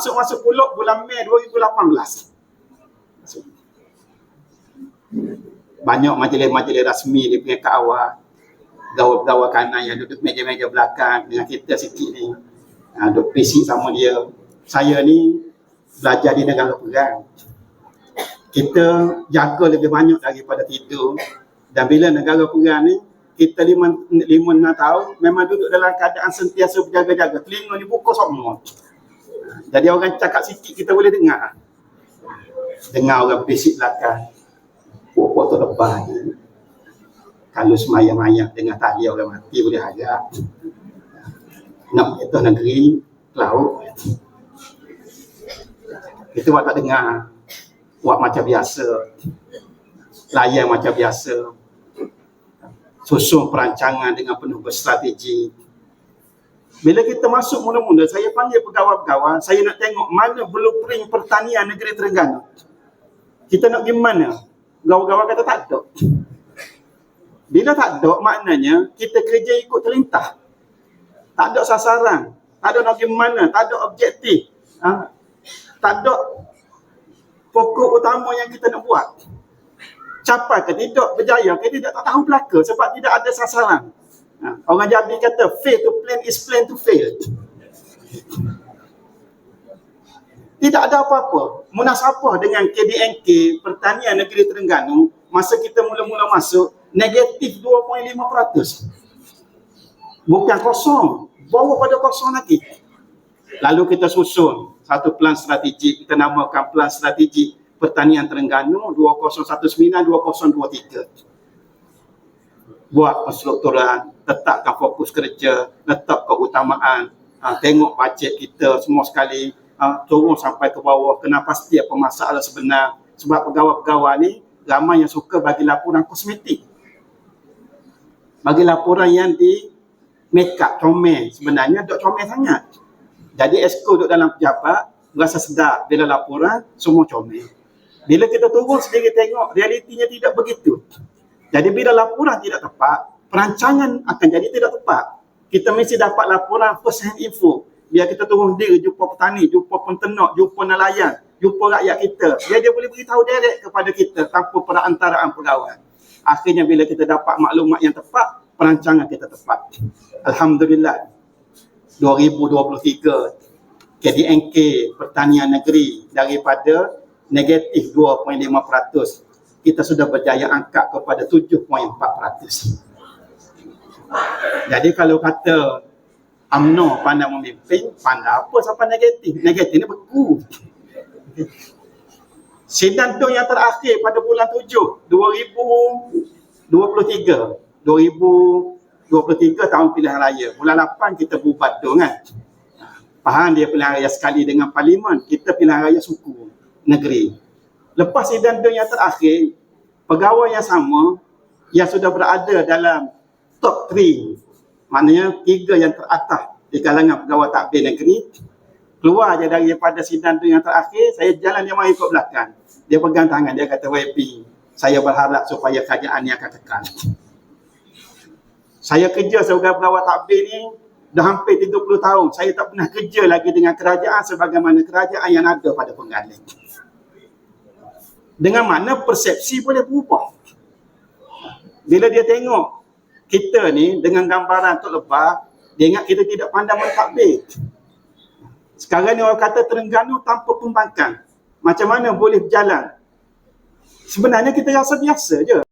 Masuk-masuk pulak bulan Mei 2018. Masuk. Banyak majlis-majlis rasmi di punya awal. Gawal-gawal kanan yang duduk meja-meja belakang dengan kita sikit ni. Ha, duduk PC sama dia. Saya ni belajar di negara perang. Kita jaga lebih banyak daripada tidur. Dan bila negara perang ni, kita lima, lima enam tahun memang duduk dalam keadaan sentiasa berjaga-jaga. Telinga ni buka semua. Jadi orang cakap sikit kita boleh dengar. Dengar orang bisik belakang. Pokok tu lebah ni. Kalau semayang-mayang dengan tali orang mati boleh harap. Nak kita negeri, laut. Kita buat tak dengar. Buat macam biasa. Layan macam biasa. Susun perancangan dengan penuh berstrategi. Bila kita masuk mula-mula, saya panggil pegawai-pegawai, saya nak tengok mana blueprint pertanian negeri Terengganu. Kita nak pergi mana? Gawai-gawai kata tak ada. Bila tak ada, maknanya kita kerja ikut terlintah. Tak ada sasaran. Tak ada nak pergi mana. Tak ada objektif. Ha? Tak ada pokok utama yang kita nak buat. Capai ke tidak, berjaya ke tidak, tak tahu belaka sebab tidak ada sasaran. Ha, orang Jabi kata fail to plan is plan to fail. Tidak ada apa-apa. Munasabah dengan KDNK Pertanian Negeri Terengganu masa kita mula-mula masuk negatif 2.5%. Bukan kosong. Bawa pada kosong lagi. Lalu kita susun satu plan strategi. Kita namakan plan strategi Pertanian Terengganu 2019-2023 buat perstrukturan, letakkan fokus kerja, letak keutamaan, uh, tengok bajet kita semua sekali, uh, turun sampai ke bawah, kenapa setiap masalah sebenar. Sebab pegawai-pegawai ni ramai yang suka bagi laporan kosmetik. Bagi laporan yang di make up, comel. Sebenarnya duk comel sangat. Jadi esko duduk dalam pejabat, rasa sedap bila laporan, semua comel. Bila kita turun sendiri tengok, realitinya tidak begitu. Jadi bila laporan tidak tepat, perancangan akan jadi tidak tepat. Kita mesti dapat laporan first hand info. Biar kita turun diri jumpa petani, jumpa penternak, jumpa nelayan, jumpa rakyat kita. Biar dia boleh beritahu direct kepada kita tanpa perantaraan pegawai. Akhirnya bila kita dapat maklumat yang tepat, perancangan kita tepat. Alhamdulillah. 2023 KDNK Pertanian Negeri daripada negatif 2.5% kita sudah berjaya angkat kepada 7.4%. Jadi kalau kata UMNO pandai memimpin, pandai apa sampai negatif? Negatif ni beku. Sidang tu yang terakhir pada bulan 7, 2023. 2023 tahun pilihan raya. Bulan 8 kita bubat tu kan. Faham dia pilihan raya sekali dengan parlimen, kita pilihan raya suku negeri. Lepas sidang yang terakhir, pegawai yang sama yang sudah berada dalam top 3, maknanya tiga yang teratas di kalangan pegawai takbir negeri, keluar je daripada sidang yang terakhir, saya jalan dia mahu ikut belakang. Dia pegang tangan, dia kata, YP, saya berharap supaya kerajaan ini akan kekal. Saya kerja sebagai pegawai takbir ni dah hampir 30 tahun. Saya tak pernah kerja lagi dengan kerajaan sebagaimana kerajaan yang ada pada penggaling dengan mana persepsi boleh berubah. Bila dia tengok kita ni dengan gambaran Tok Lebah, dia ingat kita tidak pandai mentadbir. Sekarang ni orang kata Terengganu tanpa pembangkang. Macam mana boleh berjalan? Sebenarnya kita rasa biasa je.